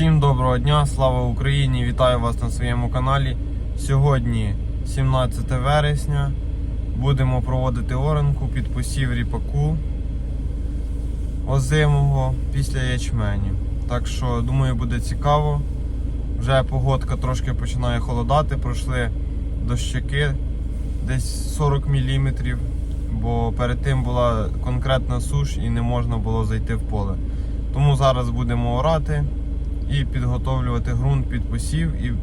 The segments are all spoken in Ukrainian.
Всім доброго дня, слава Україні! Вітаю вас на своєму каналі. Сьогодні 17 вересня. Будемо проводити оранку під посів ріпаку озимого після ячменю. Так що, думаю, буде цікаво. Вже погодка трошки починає холодати, пройшли дощики десь 40 мм, бо перед тим була конкретна суш і не можна було зайти в поле. Тому зараз будемо орати і підготовлювати ґрунт під посів і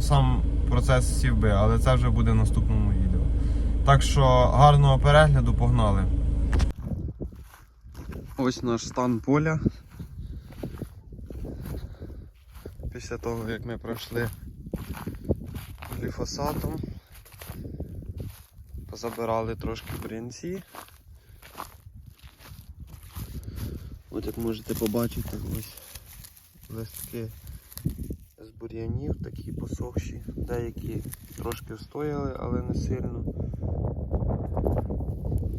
сам процес сівби, але це вже буде в наступному відео. Так що гарного перегляду, погнали. Ось наш стан поля. Після того, як ми пройшли гліфосатом, позабирали трошки бринці. От як можете побачити, ось листки з бур'янів, такі посохші, деякі трошки встояли, але не сильно.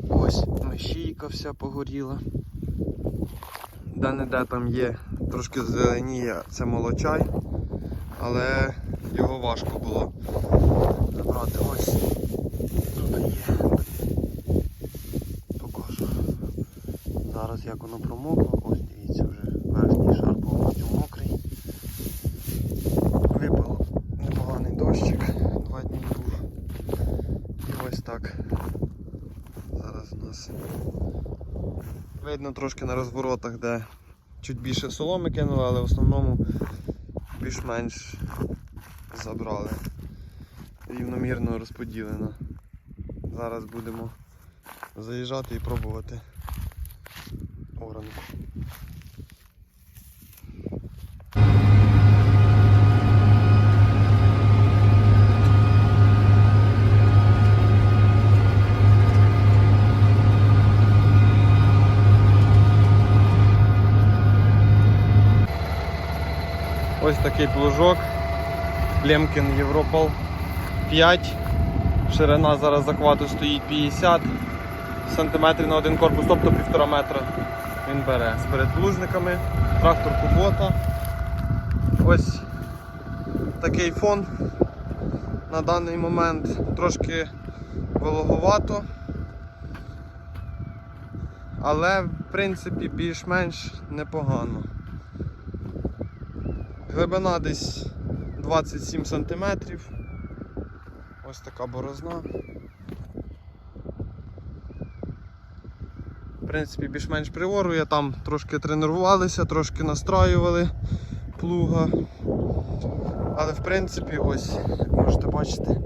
Ось мещійка вся погоріла. Де-не-де там є, трошки зеленіє, це молочай, але його важко було забрати. Ось тут є. Покажу. Зараз як воно промокло, видно трошки на розворотах, де чуть більше соломи кинули, але в основному більш-менш забрали. Рівномірно розподілено. Зараз будемо заїжджати і пробувати оранку. Ось такий плужок. Лемкін Європал 5. Ширина зараз захвату стоїть 50 сантиметрів на один корпус, тобто півтора метра він бере з передплужниками, трактор Кубота. Ось такий фон на даний момент трошки вологовато, але в принципі більш-менш непогано. Глибина десь 27 см. Ось така борозна. В принципі, більш-менш приворує, там трошки тренувалися, трошки настраювали плуга. Але в принципі ось, можете бачити,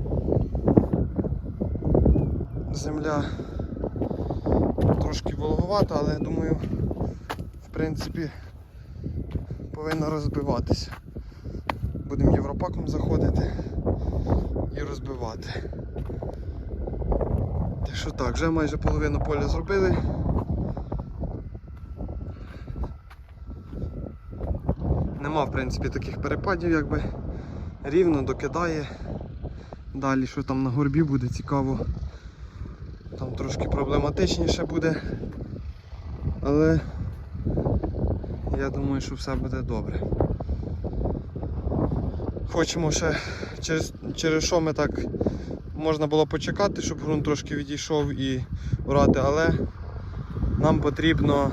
земля трошки вологовата, але думаю, в принципі, повинна розбиватися. Будемо європаком заходити і розбивати. Так що так, вже майже половину поля зробили. Нема в принципі таких перепадів, якби рівно докидає. Далі що там на горбі буде цікаво. Там трошки проблематичніше буде. Але я думаю, що все буде добре. Хочемо ще через, через що ми так можна було почекати, щоб ґрунт трошки відійшов і орати, але нам потрібно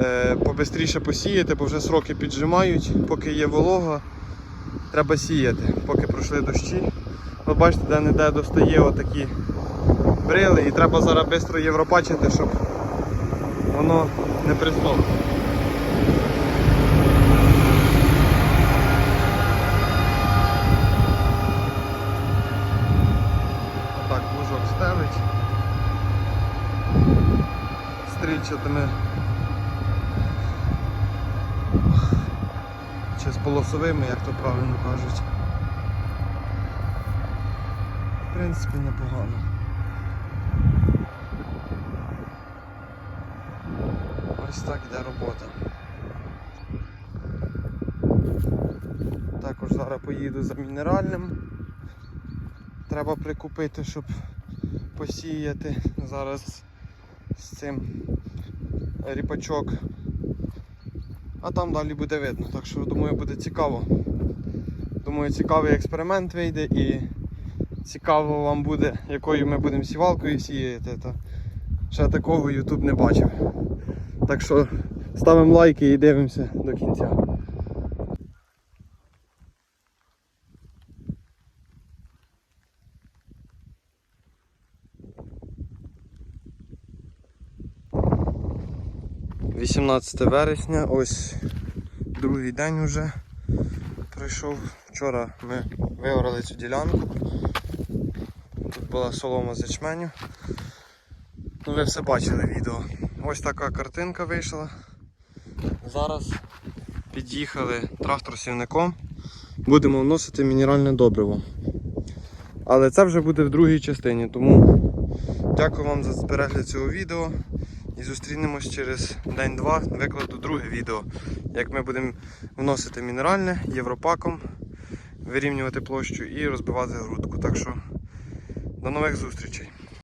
е, побистріше посіяти, бо вже сроки піджимають, поки є волога, треба сіяти, поки пройшли дощі. Ви бачите, де-не-де достає отакі брили і треба зараз швидко європачити, щоб воно не присохло. Стрільчатими чи з полосовими, як то правильно кажуть. В принципі, непогано. Ось так іде робота. Також зараз поїду за мінеральним. Треба прикупити, щоб посіяти. Зараз з цим ріпачок А там далі буде видно. Так що думаю буде цікаво. Думаю, цікавий експеримент вийде і цікаво вам буде, якою ми будемо сівалкою сіяти. Та ще такого YouTube не бачив. Так що ставимо лайки і дивимося до кінця. Вісімнадцяте вересня, ось другий день вже пройшов. Вчора ми виорали цю ділянку. Тут була солома з ячменю. Ну, ви все бачили відео. Ось така картинка вийшла. Зараз під'їхали трактор-сівником. Будемо вносити мінеральне добриво. Але це вже буде в другій частині, тому дякую вам за перегляд цього відео. І зустрінемось через день-два. Викладу друге відео, як ми будемо вносити мінеральне європаком, вирівнювати площу і розбивати грудку. Так що до нових зустрічей.